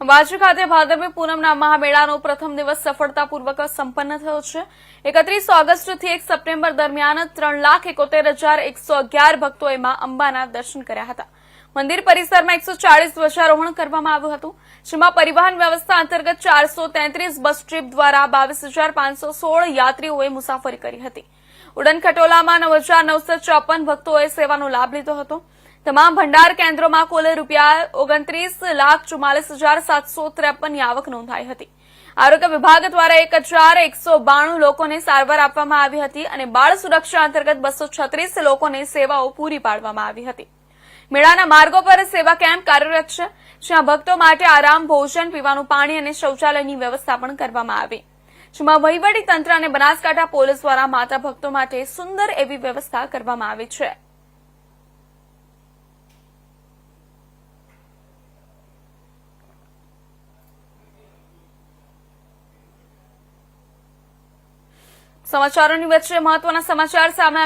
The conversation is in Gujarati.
વાજી ખાતે ભાદરવી પૂનમના મહામેળાનો પ્રથમ દિવસ સફળતાપૂર્વક સંપન્ન થયો છે. એકત્રીસ ઓગસ્ટથી એક સપ્ટેમ્બર દરમિયાન ત્રણ લાખ એકોતેર હજાર એકસો અગિયાર ભક્તોએ મા અંબાના દર્શન કર્યા હતા. મંદિર પરિસરમાં એકસો ચાળીસ ધ્વજારોહણ કરવામાં આવ્યું હતું, જેમાં પરિવહન વ્યવસ્થા અંતર્ગત ચારસો તેત્રીસ બસ ટ્રીપ દ્વારા બાવીસ હજાર પાંચસો સોળ યાત્રીઓએ મુસાફરી કરી હતી. ઉડન ખટોલામાં નવ હજાર નવસો ચોપન ભક્તોએ સેવાનો લાભ લીધો હતો. તમામ ભંડાર કેન્દ્રોમાં કુલ રૂપિયા ઓગણત્રીસ લાખ ચુમ્માલીસ હજાર સાતસો ત્રેપનની આવક નોંધાઈ હતી. આરોગ્ય વિભાગ દ્વારા એક હજાર એકસો બાણું લોકોને સારવાર આપવામાં આવી હતી અને બાળ સુરક્ષા અંતર્ગત બસો છત્રીસ લોકોને સેવાઓ પૂરી પાડવામાં આવી હતી. મેળાના માર્ગો પર સેવા કેમ્પ કાર્યરત છે, જ્યાં ભક્તો માટે આરામ, ભોજન, પીવાનું પાણી અને શૌચાલયની વ્યવસ્થા પણ કરવામાં આવી. જેમાં વહીવટી તંત્ર અને બનાસકાંઠા પોલીસ દ્વારા માતા ભક્તો માટે સુંદર એવી વ્યવસ્થા કરવામાં આવી છે. સમાચારોની વચ્ચે મહત્વના સમાચાર સામે